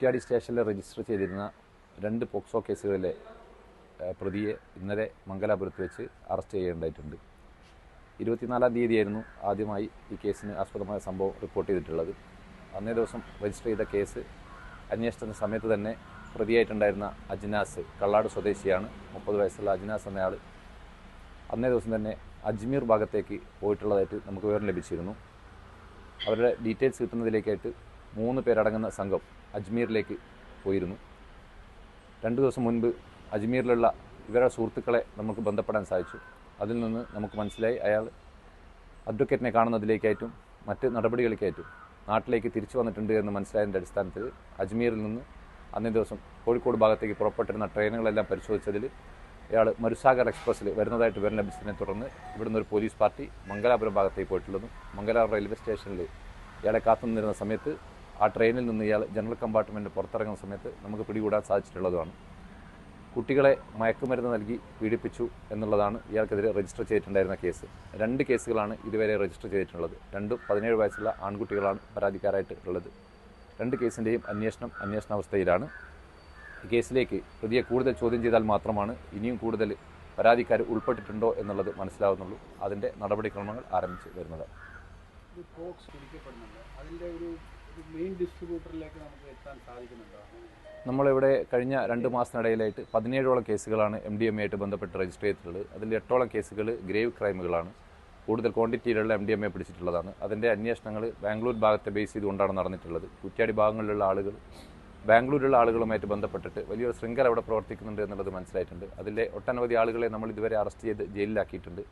കുറ്റ്യാടി സ്റ്റേഷനിൽ രജിസ്റ്റർ ചെയ്തിരുന്ന രണ്ട് പോക്സോ കേസുകളിലെ പ്രതിയെ ഇന്നലെ മംഗലാപുരത്ത് വെച്ച് അറസ്റ്റ് ചെയ്യേണ്ടതായിട്ടുണ്ട്. ഇരുപത്തിനാലാം തീയതിയായിരുന്നു ആദ്യമായി ഈ കേസിന് ആസ്പദമായ സംഭവം റിപ്പോർട്ട് ചെയ്തിട്ടുള്ളത്. അന്നേ ദിവസം രജിസ്റ്റർ ചെയ്ത കേസ് അന്വേഷണ സമയത്ത് തന്നെ പ്രതിയായിട്ടുണ്ടായിരുന്ന അജ്നാസ് കള്ളാട് സ്വദേശിയാണ്. മുപ്പത് വയസ്സുള്ള അജ്നാസ് എന്നയാൾ അന്നേ ദിവസം തന്നെ അജ്മീർ ഭാഗത്തേക്ക് പോയിട്ടുള്ളതായിട്ട് നമുക്ക് വിവരം ലഭിച്ചിരുന്നു. അവരുടെ ഡീറ്റെയിൽസ് കിട്ടുന്നതിലേക്കായിട്ട് മൂന്ന് പേരടങ്ങുന്ന സംഘം അജ്മീറിലേക്ക് പോയിരുന്നു. രണ്ട് ദിവസം മുൻപ് അജ്മീറിലുള്ള ഇവരുടെ സുഹൃത്തുക്കളെ നമുക്ക് ബന്ധപ്പെടാൻ സാധിച്ചു. അതിൽ നിന്ന് നമുക്ക് മനസ്സിലായി അയാൾ അഡ്വക്കേറ്റിനെ കാണുന്നതിലേക്കായിട്ടും മറ്റ് നടപടികളിലേക്കായിട്ടും നാട്ടിലേക്ക് തിരിച്ചു വന്നിട്ടുണ്ട് എന്ന് മനസ്സിലായതിന്റെ അടിസ്ഥാനത്തിൽ അജ്മീറിൽ നിന്ന് അന്നേ ദിവസം കോഴിക്കോട് ഭാഗത്തേക്ക് പുറപ്പെട്ടിരുന്ന ട്രെയിനുകളെല്ലാം പരിശോധിച്ചതിൽ ഇയാൾ മരുസാഗർ എക്സ്പ്രസ്സിൽ വരുന്നതായിട്ട് വിവരം ലഭിച്ചതിനെ തുടർന്ന് ഇവിടുന്ന് ഒരു പോലീസ് പാർട്ടി മംഗലാപുരം ഭാഗത്തേക്ക് പോയിട്ടുള്ളതും മംഗലാപുരം റെയിൽവേ സ്റ്റേഷനിൽ ഇയാളെ കാത്തുനിന്നിരുന്ന സമയത്ത് ആ ട്രെയിനിൽ നിന്ന് ഇയാൾ ജനറൽ കമ്പാർട്ട്മെന്റ് പുറത്തിറങ്ങുന്ന സമയത്ത് നമുക്ക് പിടികൂടാൻ സാധിച്ചിട്ടുള്ളതുമാണ്. കുട്ടികളെ മയക്കുമരുന്ന് നൽകി പീഡിപ്പിച്ചു എന്നുള്ളതാണ് ഇയാൾക്കെതിരെ രജിസ്റ്റർ ചെയ്തിട്ടുണ്ടായിരുന്ന കേസ്. രണ്ട് കേസുകളാണ് ഇതുവരെ രജിസ്റ്റർ ചെയ്തിട്ടുള്ളത്. രണ്ടും പതിനേഴ് വയസ്സുള്ള ആൺകുട്ടികളാണ് പരാതിക്കാരായിട്ട് ഉള്ളത് രണ്ട് കേസിന്റെയും അന്വേഷണം അന്വേഷണാവസ്ഥയിലാണ്. കേസിലേക്ക് പ്രതിയെ കൂടുതൽ ചോദ്യം ചെയ്താൽ മാത്രമാണ് ഇനിയും കൂടുതൽ പരാതിക്കാർ ഉൾപ്പെട്ടിട്ടുണ്ടോ എന്നുള്ളത് മനസ്സിലാവുന്നുള്ളൂ. അതിന്റെ നടപടിക്രമങ്ങൾ ആരംഭിച്ച് വരുന്നത് ഒരു മെയിൻ എത്താൻ നമ്മളിവിടെ കഴിഞ്ഞ രണ്ട് മാസത്തിനിടയിലായിട്ട് പതിനേഴോളം കേസുകളാണ് എം ഡി എ ആയിട്ട് ബന്ധപ്പെട്ട് രജിസ്റ്റർ ചെയ്തിട്ടുള്ളത്. അതിൽ എട്ടോളം കേസുകൾ ഗ്രേവ് ക്രൈമുകളാണ് കൂടുതൽ ക്വാണ്ടിറ്റിയിലുള്ള എം ഡി എം എ പിടിച്ചിട്ടുള്ളതാണ്. അതിന്റെ അന്വേഷണങ്ങൾ ബാംഗ്ലൂർ ഭാഗത്തെ ബേസ് ചെയ്തുകൊണ്ടാണ് നടന്നിട്ടുള്ളത്. കുറ്റ്യാടി ഭാഗങ്ങളിലുള്ള ആളുകൾ ബാംഗ്ലൂരിലുള്ള ആളുകളുമായിട്ട് ബന്ധപ്പെട്ടിട്ട് വലിയൊരു ശൃംഖല അവിടെ പ്രവർത്തിക്കുന്നുണ്ട് എന്നുള്ളത് മനസ്സിലായിട്ടുണ്ട്. അതിലെ ഒട്ടനവധി ആളുകളെ നമ്മൾ ഇതുവരെ അറസ്റ്റ് ചെയ്ത് ജയിലിലാക്കിയിട്ടുണ്ട്.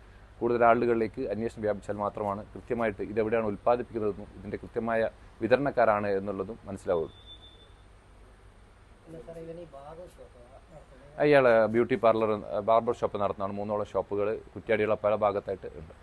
കൂടുതൽ ആളുകളിലേക്ക് അന്വേഷണം വ്യാപിച്ചാൽ മാത്രമാണ് കൃത്യമായിട്ട് ഇതെവിടെയാണ് ഉൽപ്പാദിപ്പിക്കുന്നതെന്നും ഇതിന്റെ കൃത്യമായ വിതരണക്കാരാണ് എന്നുള്ളതും മനസ്സിലാവുള്ളൂ. അയാൾ ബ്യൂട്ടി പാർലർ ബാർബർ ഷോപ്പ് നടത്തുന്നതാണ്. മൂന്നോളം ഷോപ്പുകൾ കുറ്റ്യാടിയുള്ള പല ഭാഗത്തായിട്ട് ഉണ്ട്.